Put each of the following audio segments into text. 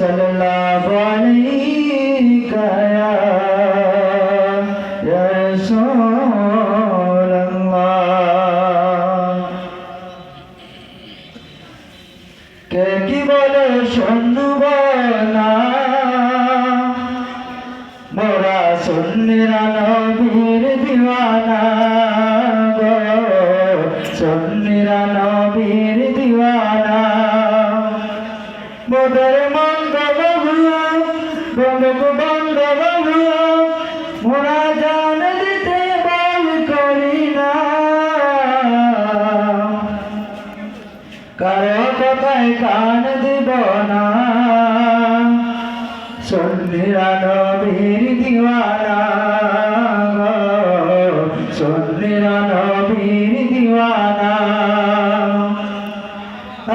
সাল্লাল্লাহু আলাইকা ইয়া রাসূলুল্লাহ। কে কি বলে শুনব না? মোরা সুন্নিরা নবীর দিওয়ানা নবীর কারও কথায় কান দিব না। সন্ধিরা নবীর দিওয়ানা সন্ধিরা নবীর দিওয়ানা।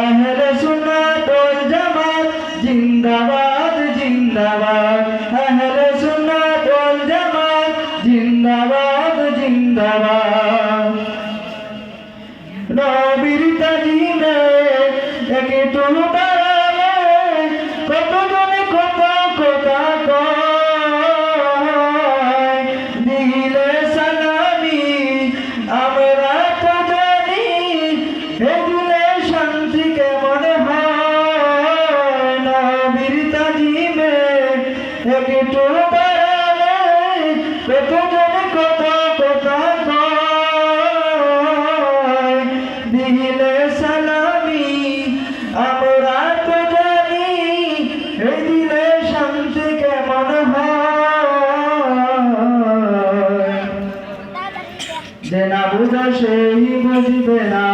আহলে সুন্নাত ওয়াল জামাত, জিন্দাবাদ জিন্দাবাদ। আহলে সুন্নাত ওয়াল জামাত, জিন্দাবাদ জিন্দাবাদ। যে না বুঝা সেই বুঝবে না।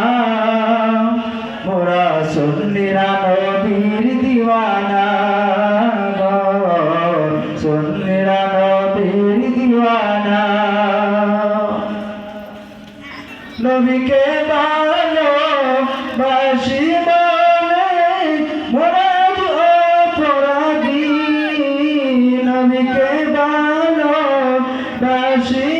মোরা সন্নিরা নবীর দিওয়ানা সন্নিরা নবীর দিওয়ানা। নবীকে ভালো বাসি বলে মোরাজ অপরাধী। নবীকে ভালো বাসি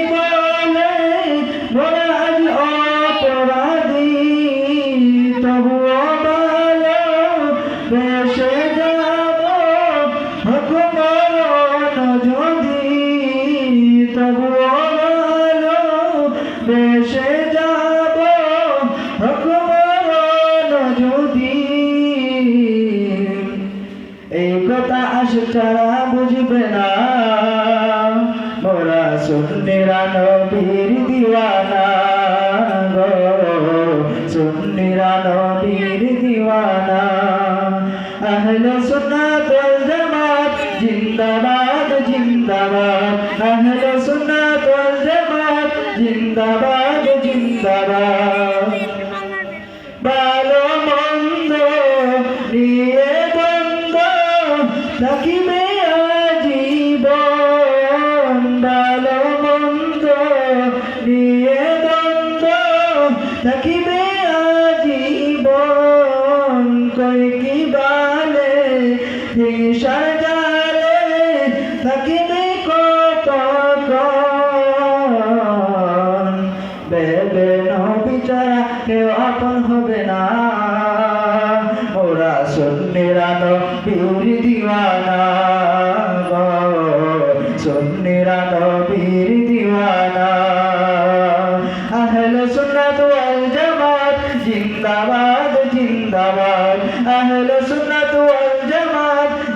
আশারা বুঝবে না। মোরা সুন্নিরা নবীর দিওয়ানা গো। সুন্নিরা নবীর দিওয়ানা। আহলে সুন্নাত ওয়াল জামাত, জিন্দাবাদ জিন্দাবাদ। আহলে সুন্নাত ওয়াল জামাত, জিন্দাবাদ জিন্দাবাদ। থাকিবে আজীবন কই কি বালে, হিংসার জালে থাকিবে কত বেবে বিচারা, কেউ আপন হবে না। ওরা সন্নিরা নবীর দিওয়ানা।